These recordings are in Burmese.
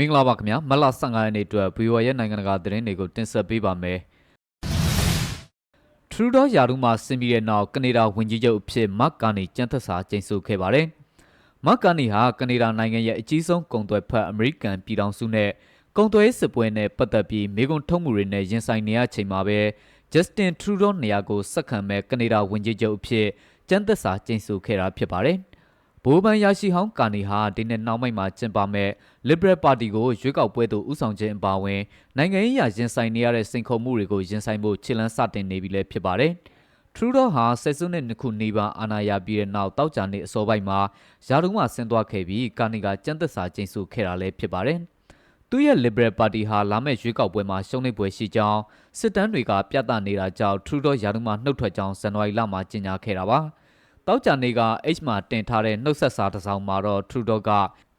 မင်္ဂလာပါခင်ဗျာမတ်လ15ရက်နေ့အတွက် VOA ရဲ့နိုင်ငံတကာသတင်းတွေကိုတင်ဆက်ပေးပါမယ်ထရူဒေါယာရုမှဆင်ပြီးတဲ့နောက်ကနေဒါဝန်ကြီးချုပ်အဖြစ်မတ်ကာနီကျန်းသက်စာကျိန်ဆိုခဲ့ပါတယ်မတ်ကာနီဟာကနေဒါနိုင်ငံရဲ့အကြီးဆုံးကုန်သွယ်ဖက်အမေရိကန်ပြည်ထောင်စုနဲ့ကုန်သွယ်စစ်ပွဲနဲ့ပတ်သက်ပြီးမိကွန်းထုတ်မှုတွေနဲ့ရင်ဆိုင်နေရချိန်မှာပဲ Justin Trudeau နေရာကိုဆက်ခံမဲ့ကနေဒါဝန်ကြီးချုပ်အဖြစ်ကျန်းသက်စာကျိန်ဆိုခဲ့တာဖြစ်ပါတယ် ဘိုးဘန်ရရှိဟောင်းကာနီဟာဒီနေ့နောက်မိုက်မှာကျင်းပမဲ့ Liberal Party ကိုရွေးကောက်ပွဲသို့ဦးဆောင်ခြင်းအပါအဝင်နိုင်ငံရေးအရရင်ဆိုင်နေရတဲ့စိန်ခေါ်မှုတွေကိုရင်ဆိုင်ဖို့ခြေလှမ်းစတင်နေပြီလည်းဖြစ်ပါတယ်။ Trudeau ဟာဆက်စုနှစ်နှစ်ခုနေပါအာဏာရပြီးတဲ့နောက်တောက်ကြနေအစောပိုင်းမှာယာတုံးမှဆင်းသွားခဲ့ပြီးကာနီကကျန်းသက်စာကျိန်ဆိုခဲ့တာလည်းဖြစ်ပါတယ်။သူရဲ့ Liberal Party ဟာလာမယ့်ရွေးကောက်ပွဲမှာရှုံးနိမ့်ပွဲရှိကြောင်းစစ်တမ်းတွေကပြသနေတာကြောင့် Trudeau ယာတုံးမှနှုတ်ထွက်ကြောင်းဇန်နဝါရီလမှာကြေညာခဲ့တာပါ။ တောက်ကြနေက H မှာတင်ထားတဲ့နှုတ်ဆက်စာတစ်စောင်မှာတော့ Trudeau က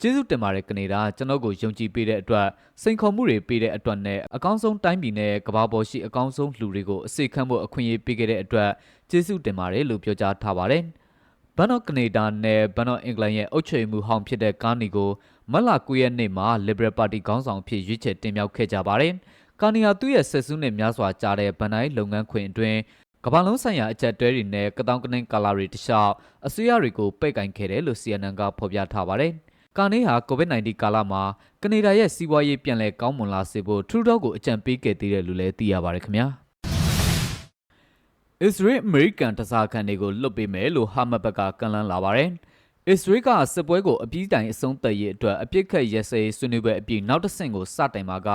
ကျေးဇူးတင်ပါတယ်ကနေဒါကျွန်တော်ကိုယုံကြည်ပေးတဲ့အတွက်စိန်ခေါ်မှုတွေပေးတဲ့အတွက်နဲ့အကောင်းဆုံးတိုင်းပြည်နဲ့ကမ္ဘာပေါ်ရှိအကောင်းဆုံးလူတွေကိုအစိတ်ခန့်ဖို့အခွင့်အရေးပေးခဲ့တဲ့အတွက်ကျေးဇူးတင်ပါတယ်လို့ပြောကြားထားပါတယ်။ဘန်တော့ကနေဒါနဲ့ဘန်တော့အင်္ဂလန်ရဲ့အုပ်ချုပ်မှုဟောင်းဖြစ်တဲ့ကာနီကိုမတ်လ9ရက်နေ့မှာ Liberal Party ခေါင်းဆောင်ဖြစ်ရွေးချယ်တင်မြှောက်ခဲ့ကြပါတယ်။ကာနီဟာသူ့ရဲ့ဆက်စုနဲ့များစွာကြားတဲ့ဗန်နိုင်းလုပ်ငန်းခွင်အတွင်း ကမ္ဘာလုံးဆိုင်ရာအချက်တွဲတွေနဲ့ကတောင်ကနင်းကာလာတွေတခြားအစိုးရတွေကိုပိတ်ကင်ခဲ့တယ်လို့ CNN ကဖော်ပြထားပါတယ်။ကာနေဟာ COVID-19 ကာလမှာကနေဒါရဲ့စီးပွားရေးပြန်လည်ကောင်းမွန်လာစေဖို့ထရူဒေါကိုအကြံပေးခဲ့သေးတယ်လို့လည်းသိရပါတယ်ခင်ဗျာ။အစ္စရေးအမေရိကန်တစားခံတွေကိုလွတ်ပေးမယ်လို့ဟာမတ်ဘက်ကကန့်လန့်လာပါတယ်။အစ္စရေးကစစ်ပွဲကိုအပြီးတိုင်အဆုံးသတ်ရေးအတွက်အပြစ်ခတ်ရဲစဲဆွေးနွေးပွဲအပြီးနောက်တစ်ဆင့်ကိုစတင်မှာက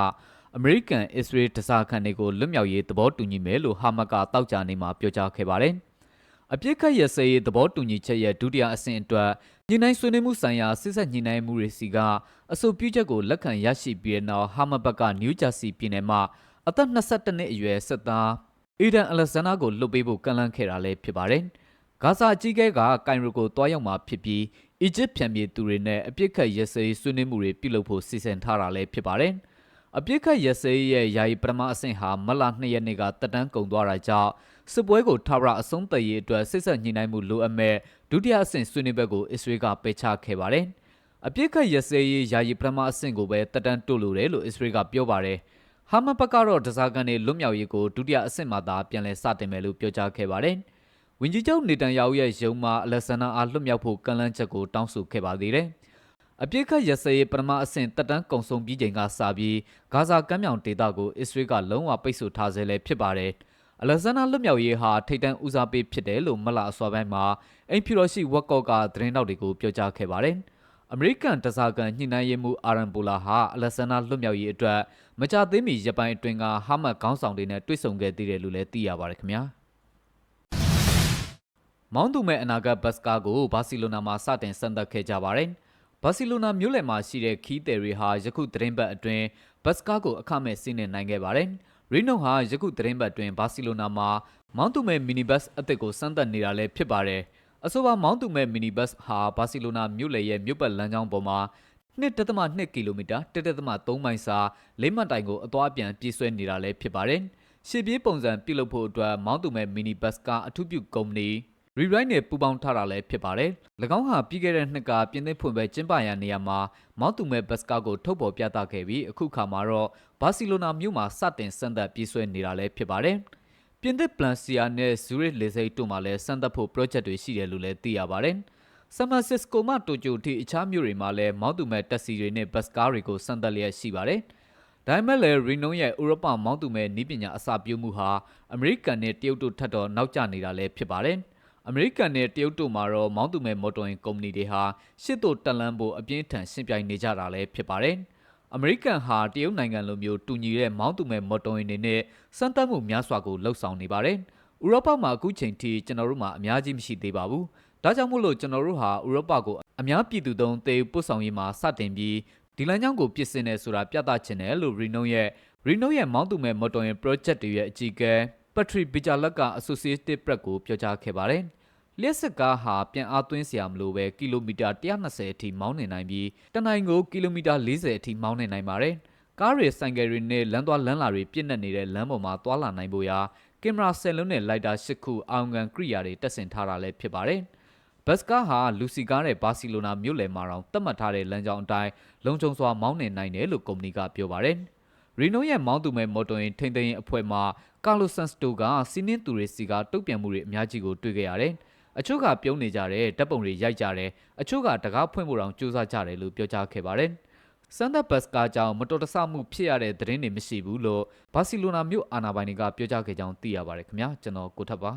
အမေရိကန်အစ္စရေးတစားခံတွေကိုလွတ်မြောက်ရေးသဘောတူညီမယ်လို့ဟာမတ်ကတောက်ကြနေမှာပြောကြားခဲ့ပါတယ်။အပြစ်ခတ်ရစရေးသဘောတူညီချက်ရဲ့ဒုတိယအဆင့်အတွက်ညှိနှိုင်းဆွေးနွေးမှုဆိုင်ရာစစ်ဆက်ညှိနှိုင်းမှုတွေစီကအဆိုပြုချက်ကိုလက်ခံရရှိပြီးတဲ့နောက်ဟာမတ်ဘက်ကနယူးဂျာစီပြည်နယ်မှာအသက်22နှစ်အရွယ်စစ်သားအီဒန်အလက်ဇန်နာကိုလွတ်ပေးဖို့ကန့်လန့်ခဲ့တာလည်းဖြစ်ပါတယ်။ဂါဇာအကြီးအကဲကကိုင်ရိုကိုတွားရောက်မှာဖြစ်ပြီးအီဂျစ်ပြန်ပြေသူတွေနဲ့အပြစ်ခတ်ရစရေးဆွေးနွေးမှုတွေပြုလုပ်ဖို့စီစဉ်ထားတာလည်းဖြစ်ပါတယ်။ အပြစ်ခတ်ရစဲရဲ့ယာယီပထမအဆင့်ဟာမလ2ရက်နေ့ကတက်တန်းကုန်သွားတာကြောင့်စစ်ပွဲကိုထာဝရအဆုံးသတ်ရေးအတွက်စစ်ဆက်ညှိနှိုင်းမှုလိုအပ်မဲ့ဒုတိယအဆင့်ဆွေးနွေးဘက်ကိုအစ္စရေးကပယ်ချခဲ့ပါတယ်။အပြစ်ခတ်ရစဲရေးယာယီပထမအဆင့်ကိုပဲတက်တန်းတိုးလိုတယ်လို့အစ္စရေးကပြောပါတယ်။ဟာမတ်ဘက်ကတော့ဒဇာကန်တွေလွတ်မြောက်ရေးကိုဒုတိယအဆင့်မှာသာပြန်လည်စတင်မယ်လို့ပြောကြားခဲ့ပါတယ်။ဝင်ကြီးချုပ်နေတန်ယာဟုရဲ့ရုံးမှာအလက်ဆန္ဒအားလွတ်မြောက်ဖို့ကန့်လန့်ချက်ကိုတောင်းဆိုခဲ့ပါသေးတယ်။ အပြစ်ခတ်ရစရေးပထမအဆင့်တက်တန်းကုံဆုံးပြီးချိန်ကစပြီးဂါဇာကမ်းမြောင်ဒေသကိုအစ္စရေးကလုံးဝပိတ်ဆို့ထားဆဲလည်းဖြစ်ပါတယ်။အလက်ဇန္ဒာလွတ်မြောက်ရေးဟာထိတ်တန့်ဦးစားပေးဖြစ်တယ်လို့မလအစောပိုင်းမှာအိမ်ဖြူတော်ရှိဝက်ကော့ကသတင်းတောက်တွေကိုပြောကြားခဲ့ပါတယ်။အမေရိကန်တစားကန်ညှိနှိုင်းရေးမှူးအာရန်ပူလာဟာအလက်ဇန္ဒာလွတ်မြောက်ရေးအတွက်မကြသေးမီရပိုင်းအတွင်းကဟာမတ်ခေါင်းဆောင်တွေနဲ့တွေ့ဆုံခဲ့သေးတယ်လို့လည်းသိရပါတယ်ခင်ဗျာ။မောင်းသူမဲ့အနာဂတ်ဘတ်စကားကိုဘာစီလိုနာမှာစတင်ဆန်သက်ခဲ့ကြပါတယ်။ ဘာစီလိုနာမြို့လယ်မှာရှိတဲ့ခီးတယ်ရီဟာယခုသတင်းပတ်အတွင်းဘတ်စကားကိုအခမဲ့စီးနှင်နိုင်ခဲ့ပါတယ်။ရီနိုဟာယခုသတင်းပတ်အတွင်းဘာစီလိုနာမှာမောင်းသူမဲ့မီနီဘတ်စ်အသစ်ကိုစမ်းသပ်နေတာလည်းဖြစ်ပါတယ်။အဆိုပါမောင်းသူမဲ့မီနီဘတ်စ်ဟာဘာစီလိုနာမြို့လယ်ရဲ့မြို့ပတ်လမ်းကြောင်းပေါ်မှာ1.2ကီလိုမီတာ1.3မိုင်စာလေးမှတ်တိုင်ကိုအသွားအပြန်ပြေးဆွဲနေတာလည်းဖြစ်ပါတယ်။ရှေ့ပြေးပုံစံပြုလုပ်ဖို့အတွက်မောင်းသူမဲ့မီနီဘတ်စ်ကအထူးပြုကုမ္ပဏီ rewrite နဲ့ပူးပေါင်းထားတာလည်းဖြစ်ပါတယ်။၎င်းဟာပြီးခဲ့တဲ့နှစ်ကပြင်သစ်ဖွင့်ပွဲကျင်းပရာနေရာမှာမောက်တူမဲဘတ်စကာကိုထုတ်ပေါ်ပြသခဲ့ပြီးအခုခါမှာတော့ဘာစီလိုနာမြို့မှာစတင်စံသက်ပြေးဆွဲနေတာလည်းဖြစ်ပါတယ်။ပြင်သစ်ပလန်စီယာနဲ့ဇူရစ်လေဆိပ်တို့မှာလည်းစံသက်ဖို့ project တွေရှိတယ်လို့လည်းသိရပါတယ်။ဆန်ဖရန်စစ္စကိုမှတိုကျိုထိအခြားမြို့တွေမှာလည်းမောက်တူမဲတက်စီတွေနဲ့ဘတ်စကားတွေကိုစံသက်လျက်ရှိပါတယ်။ဒါပေမဲ့လည်းရီနိုရဲ့ဥရောပမောင်းသူမဲ့နီးပညာအစပြုမှုဟာအမေရိကန်နဲ့တရုတ်တို့ထပ်တော့နောက်ကျနေတာလည်းဖြစ်ပါတယ်။ အမေရိကန်နဲ့တရုတ်တို့မှာတော့မောင်းသူမဲ့မော်တော်ယာဉ်ကုမ္ပဏီတွေဟာရှစ်တို့တက်လန်းဖို့အပြင်းထန်ရှင်းပြိုင်နေကြတာလည်းဖြစ်ပါတယ်။အမေရိကန်ဟာတရုတ်နိုင်ငံလိုမျိုးတူညီတဲ့မောင်းသူမဲ့မော်တော်ယာဉ်တွေနဲ့စမ်းသပ်မှုများစွာကိုလှုပ်ဆောင်နေပါတယ်။ဥရောပမှာအခုချိန်ထိကျွန်တော်တို့မှာအများကြီးမရှိသေးပါဘူး။ဒါကြောင့်မို့လို့ကျွန်တော်တို့ဟာဥရောပကိုအများပြည်သူသုံးသေပို့ဆောင်ရေးမှာစတင်ပြီးဒီလမ်းကြောင်းကိုပြင်ဆင်နေဆိုတာပြသချင်တယ်လို့ Reno ရဲ့ Reno ရဲ့မောင်းသူမဲ့မော်တော်ယာဉ် project တွေရဲ့အကြီးအကဲ Patrick Bijalak က Associated Press ကိုပြောကြားခဲ့ပါတယ်။လျှက်စစ်ကားဟာပြန်အားသွင်းစရာမလိုပဲကီလိုမီတာ120အထိမောင်းနေနိုင်ပြီးတနိုင်ကိုကီလိုမီတာ40အထိမောင်းနေနိုင်ပါတယ်။ကားတွေဆိုင်ကယ်တွေနဲ့လမ်းသွားလမ်းလာတွေပြည့်နေနေတဲ့လမ်းပေါ်မှာသွားလာနိုင်ဖို့ရာကင်မရာ10လုံးနဲ့လိုက်တာ10ခုအောင်ကန်ကရိယာတွေတက်ဆင်ထားတာလည်းဖြစ်ပါတယ်။ဘတ်စကားဟာလူစီကားတဲ့ဘာစီလိုနာမြို့လယ်မှာတောင်သတ်မှတ်ထားတဲ့လမ်းကြောင်းအတိုင်းလုံခြုံစွာမောင်းနှင်နိုင်တယ်လို့ကုမ္ပဏီကပြောပါတယ်။ရီနိုရဲ့မောင်းသူမဲ့မော်တော်ယာဉ်ထိန်းသိမ်းရေးအဖွဲ့မှ ကာလိုဆန်စတိုကစီးနင်းသူတွေစီကတုတ်ပြန်မှုတွေအများကြီးကိုတွေ့ခဲ့ရတယ်။အချို့ကပြုံးနေကြတဲ့ဓာတ်ပုံတွေရိုက်ကြတယ်။အချို့ကတကားဖွင့်ဖို့တောင်ကြိုးစားကြတယ်လို့ပြောကြားခဲ့ပါတယ်။စန်ဒါဘတ်စကားကြောင့်မတော်တဆမှုဖြစ်ရတဲ့သတင်းတွေမရှိဘူးလို့ဘာစီလိုနာမြို့အာဏာပိုင်တွေကပြောကြားခဲ့ကြောင်းသိရပါတယ်ခင်ဗျာကျွန်တော်ကိုထပ်ပါ